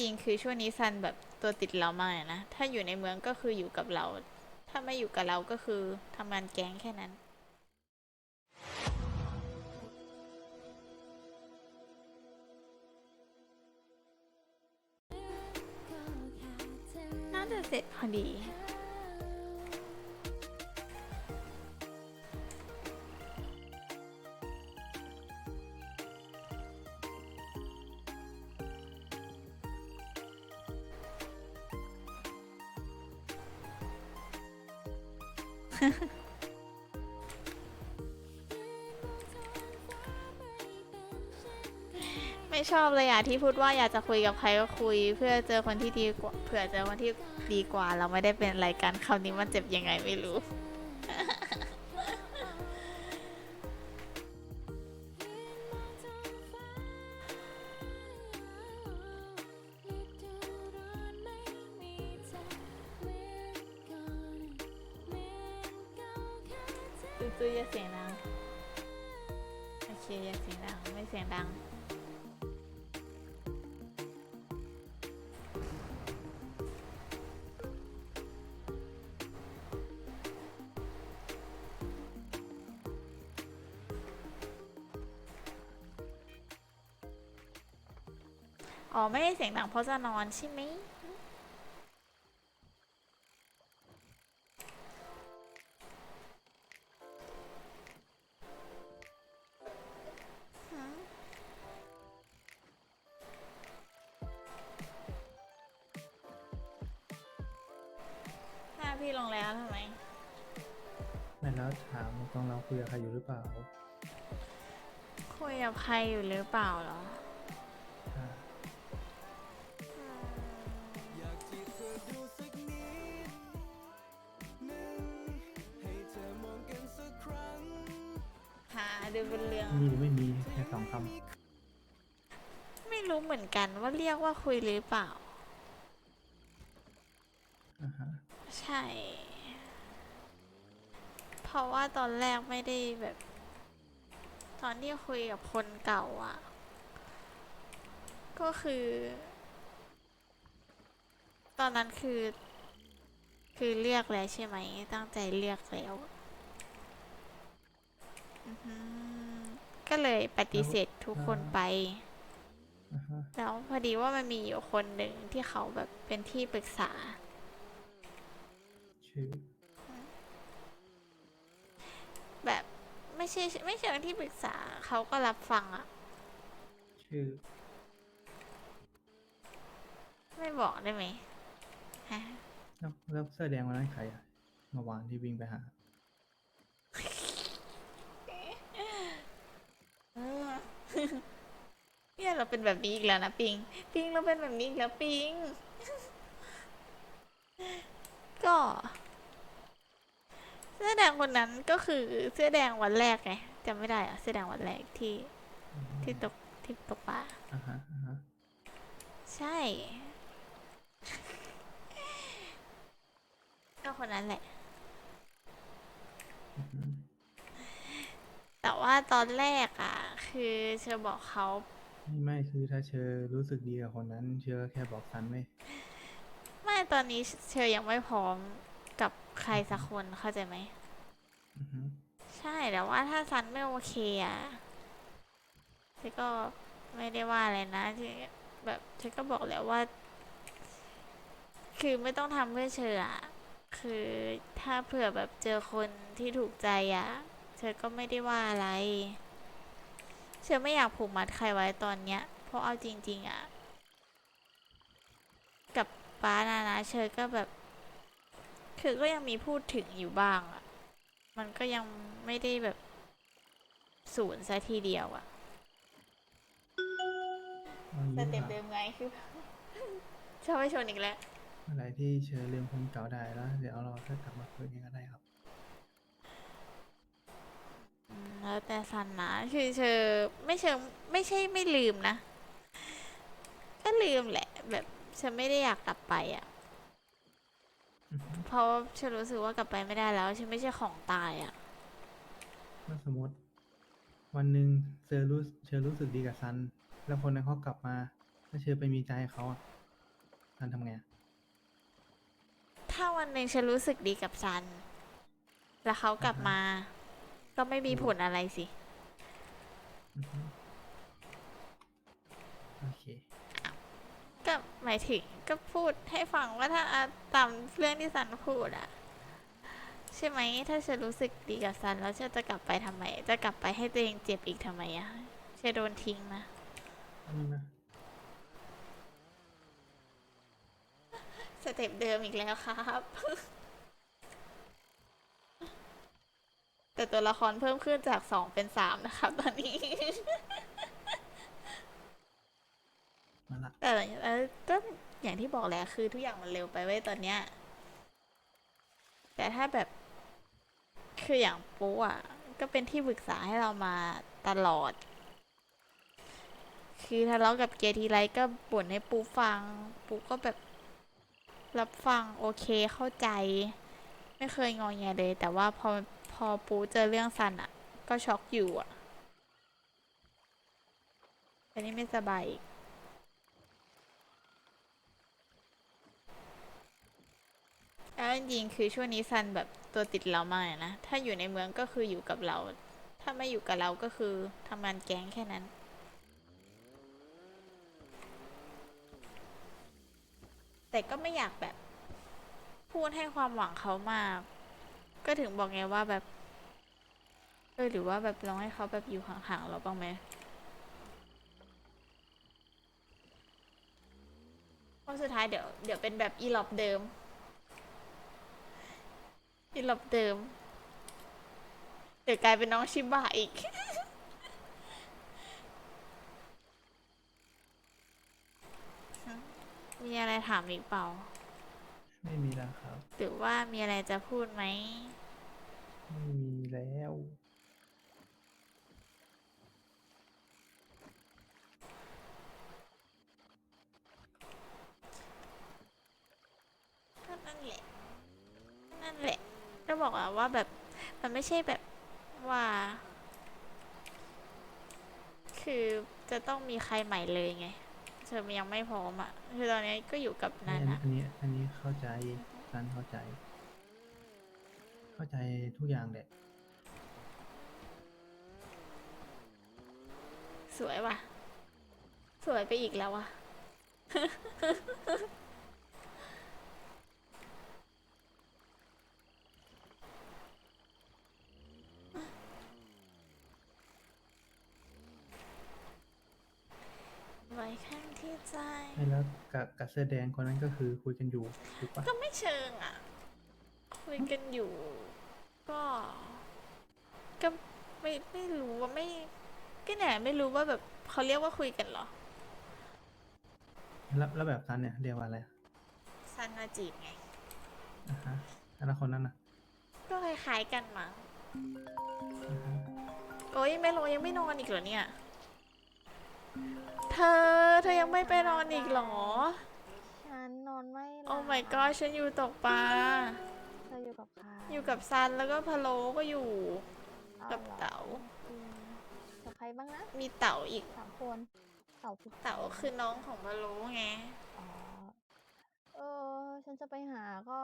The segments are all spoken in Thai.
ริงคือช่วงนี้ซันแบบตัวติดเรามากนะ ถ้าอยู่ในเมืองก็คืออยู่กับเรา ถ้าไม่อยู่กับเราก็คือทำงานแก๊งแค่นั้น น่าจะเสร็จพอดี ไม่ชอบเลยอะที่พูดว่าอยากจะคุยกับใครก็คุย เพื่อเจอคนที่ดีกว่าเผื่อเจอคนที่ดีกว่า เราไม่ได้เป็นอะไรกันคราวนี้มันเจ็บยังไงไม่รู้ ตุ้อย่าเสียงดัง โอเคอย่าเสียงดัง ไม่เสียงดัง อ๋อ ไม่ได้เสียงดังเพราะจะนอนใช่ไหม พี่ลงแล้วทำไม ไม่แล้วถามตรงเราคุยกับใครอยู่หรือเปล่าคุยกับใครอยู่หรือเปล่าเหรอ อ่าหาดูบนเรือง มีหรือไม่มีแค่สองคไม่รู้เหมือนกันว่าเรียกว่าคุยหรือเปล่าำอ่าฮะ ใช่ เพราะว่าตอนแรกไม่ได้แบบ ตอนที่คุยกับคนเก่าอะก็คือ ตอนนั้นคือ คือเลือกแล้วใช่ไหม ตั้งใจเลือกแล้วอือหือก็เลยปฏิเสธทุกคนไปอ่าฮะแล้วพอดีว่ามันมีอยู่คนหนึ่งที่เขาแบบเป็นที่ปรึกษา ชื่อแบบไม่ใช่ไม่เชิงที่ปรึกษาเขาก็รับฟังอะชื่อไม่บอกได้ไหมฮะแล้วแล้วเสื้อแดงวันนั้นใครอะเมื่อวานที่วิ่งไปหาเนี่ยเราเป็นแบบนี้อีกแล้วนะปิง ปิงเราเป็นแบบนี้อีกแล้วปิง ก็เสื้อแดงคนนั้นก็คือเสื้อแดงวันแรกไงจำไม่ได้อะเสื้อแดงวันแรกที่ที่ตกที่ตกปลาอ่าฮะอ่าฮะใช่ ก็คนนั้นแหละ อือฮึแต่ว่าตอนแรกอะ คือเชอบอกเขา ไม่ไม่คือถ้าเชอรู้สึกดีกับคนนั้น เชอแค่บอกซันไม่ไม่ ตอนนี้เชอยังไม่พร้อมกับใครสักคนเข้าใจไหม อือฮึใช่แต่ว่าถ้าซันไม่โอเคอะเชอก็ไม่ได้ว่าอะไรนะที่แบบเชอก็บอกแล้วว่า คือไม่ต้องทำเพื่อเชออะ คือถ้าเผื่อแบบเจอคนที่ถูกใจอะ เชอก็ไม่ได้ว่าอะไร เชอไม่อยากผูกมัดใครไว้ตอนเนี้ย เพราะเอาจริง ๆ อะ กับป้านานะ เชอก็แบบ คือก็ยังมีพูดถึงอยู่บ้างอะมันก็ยังไม่ได้แบบศูนย์ซะทีเดียวอะเอาสงี้เต็ปดีเดิกว่ามไงคือ ชอบไปชนอีกแล้ว อะไรที่เชอลืมคนเก่าได้แล้ว เดี๋ยวเราถ้ากลับมาคุยกันก็ได้ครับอืมแล้วแต่สันนะคือเชอไม่เชิงไม่ใช่ไม่ลืมนะ ก็ลืมแหละ แบบเชอไม่ได้อยากกลับไปอะอือฮึ เพราะเชอรู้สึกว่ากลับไปไม่ได้แล้วเชอไม่ใช่ของตายอะ ถ้าสมมติ วันหนึ่งเชอรู้เชอรู้สึกดีกับซัน แล้วคนนั้นเขากลับมาถ้าเชอไปมีใจเขาอะซันทำไงอะถ้าวันหนึ่งฉันรู้สึกดีกับซัน แล้วเขากลับมา ก็ไม่มีผลอะไรสิ อือฮึโอเค ก็หมายถึงก็พูดให้ฟังว่าถ้าอะตามเรื่องที่ซันพูดอะใช่ไหมถ้าฉันรู้สึกดีกับซันแล้วฉันจะกลับไปทำไม จะกลับไปให้ตัวเองเจ็บอีกทำไมอะฉันโดนทิ้งนะอันนึงนะสเต็ปเดิมอีกแล้วครับ แต่ตัวละครเพิ่มขึ้นจากสองเป็นสามนะครับตอนนี้ มาละแต่ก็อย่างที่บอกแหละคือทุกอย่างมันเร็วไปเว้ยตอนเนี้ย แต่ถ้าแบบคืออย่างปูอะ ก็เป็นที่ปรึกษาให้เรามาตลอด คือทะเลาะกับเกทีไรก็บ่นให้ปูฟัง ปูก็แบบรับฟังโอเคเข้าใจ ไม่เคยงอแงเลย แต่ว่าพอพอปูเจอเรื่องซันอะ ก็ช็อกอยู่อะอันนี้ไม่สบายอีก แล้วจริงๆคือช่วงนี้ซันแบบตัวติดเรามากนะ ถ้าอยู่ในเมืองก็คืออยู่กับเรา ถ้าไม่อยู่กับเราก็คือทำงานแก๊งแค่นั้น แต่ก็ไม่อยากแบบ พูดให้ความหวังเขามาก ก็ถึงบอกไงว่าแบบเออหรือว่าแบบลองให้เขาแบบอยู่ห่างๆเราบ้างไหมเพราะสุดท้ายเดี๋ยวเดี๋ยวเป็นแบบอีหลอบเดิม ที่หลบเดิม เดี๋ยวกลายเป็นน้องชิบะอีก มีอะไรถามอีกเปล่า ไม่มีแล้วครับ หรือว่ามีอะไรจะพูดไหม ไม่มีแล้วก็นั่นแหละ นั่นแหละ ก็บอกอะว่าแบบมันไม่ใช่แบบว่า คือจะต้องมีใครใหม่เลยไงเธอยังไม่พร้อมอะคือตอนนี้ก็อยู่กับอันันนนี้อะอันนี้อันนี้เข้าใจซันเข้าใจ เข้าใจทุกอย่างแหละสวยว่ะ สวยไปอีกแล้วว่ะ ไว้ข้างที่ ใจให้แล้วกับกับเสื้อแดงคนนั้นก็คือคุยกันอยู่ถูกปะก็ไม่เชิงอะ คุยกันอยู่ ก็ ก็ไม่ไม่รู้ว่าไม่ก็เนี่ยไม่รู้ว่าแบบเขาเรียกว่าคุยกันเหรอแล้วแล้วแบบซันเนี่ยเรียกว่าอะไรอะซันมาจีบไงอ่าฮะแล้วคนนั้นอะ ก็คล้ายๆกันมั้งอ่าฮะโอ้ยไม่รอยังไม่นอนอีกเหรอเนี่ยเธ อ เธอยังไม่ไปนอนอีกเหรอ ฉันนอนไม่หลับโอ้ my god ฉันอยู่ตกปลา เธออยู่กับใครอยู่กับซันแล้วก็พะโลก็อยู่อ้าวกับหรอเต๋า อืมกับใครบ้างนะมีเต่าอีก สามคนเต่าคือเต่าคือน้องของพะโลไง อ๋อเออ ฉันจะไปหาก็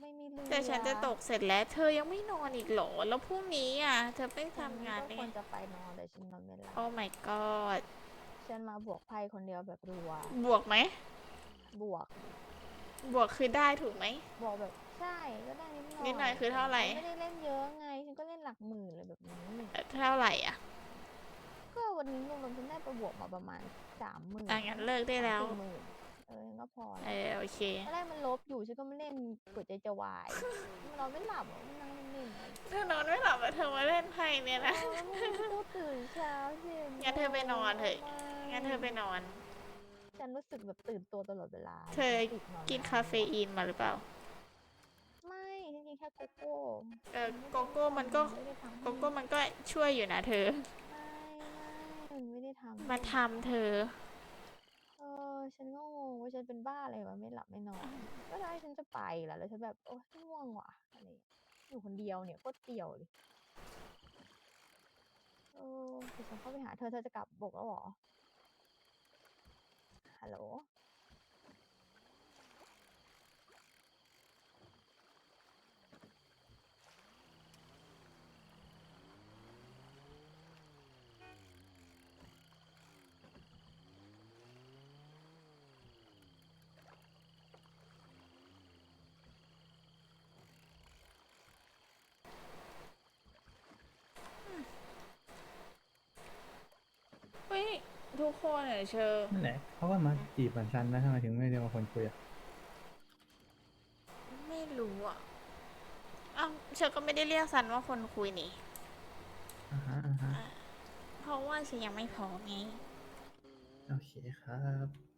ไม่มีเรือแต่ฉันจะตกเสร็จแล้ว เธอยังไม่นอนอีกเหรอ แล้วพรุ่งนี้อะ เธอไปฉัทำงานก็ได้ควรไงจะไปนอนแต่ฉันนอนไม่หลับโอ้ my god ฉันมาบวกไพ่คนเดียวแบบรัว บวกไหม บวก บวกคือได้ถูกไหม บวกแบบใช่ก็ได้นิดหน่อยนิดหน่อยคือเท่าไหร่ ฉันไม่ได้เล่นเยอะไง ฉันก็เล่นหลักหมื่นเลยแบบนี้เอ่อเท่าไหร่อะ ก็วันนี้รวมๆฉันได้ไปบวกมาประมาณสามหมื่นอะงั้นเลิกได้แล้ว สี่หมื่นเออฉันก็พอเอแล้วอโอเคตอนแรกมันลบอยู่ฉันก็ไม่เล่นกดใจจะวายมันนอนไม่หลับอะมันนั่งนิ่งๆเลยเธอนอนไม่หลับอะเธอมาเล่นไพ่เนี่ยนะเออแล้วมันก็ตื่นเช้าสิงั้นเธอไปนอนเถอะไม่งั้นเธอไปนอน ฉันรู้สึกแบบตื่นตัวตลอดเวลา เธอติดนอนกินคาเฟอีนมาหรือเปล่า ไม่ฉันกินแค่โกโก้ เออโกโก้มันก็ไม่ได้ทำให้โกโก้มันก็ช่วยอยู่นะเธอ ไม่ไม่มันไม่ได้ทำมาทำเธอเออ ฉันก็งงว่าฉันเป็นบ้าอะไรวะไม่หลับไม่นอนก็ได้ฉันจะไปแหละแล้วฉันแบบโอ๊ยง่วงว่ะอะไรอยู่คนเดียวเนี่ยโคตรเตี่ยวเลยเออเดี๋ยวฉันเข้าไปหาเธอเธอจะกลับบอกแล้วเหรอฮัลโหล ทุกคนเหรอเชอนั่นแหละเขาก็มาจีบเหมือนซันนะทำไมถึงไม่เรียกว่าคนคุยอะไม่รู้อะอ้าวเชอก็ไม่ได้เรียกซันว่าคนคุยนี่ อ่าฮะอ่าฮะเพราะว่าเชอยังไม่พร้อมไง โอเคครับ